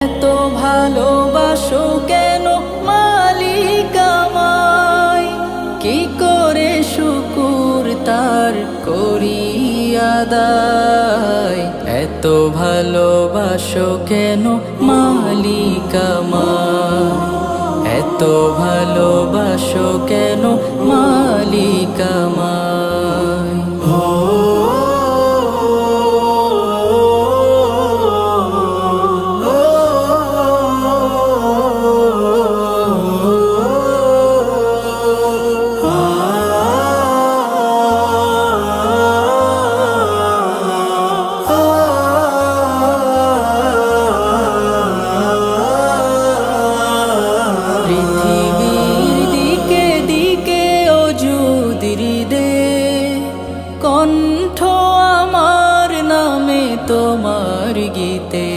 এত ভালোবাসো কেন মালিক আমায়? কি করে শুকুর তার করি এত ভালোবাসো কেন মালিক এত ভালোবাসো কেন আমার নামে তোমার গীতে।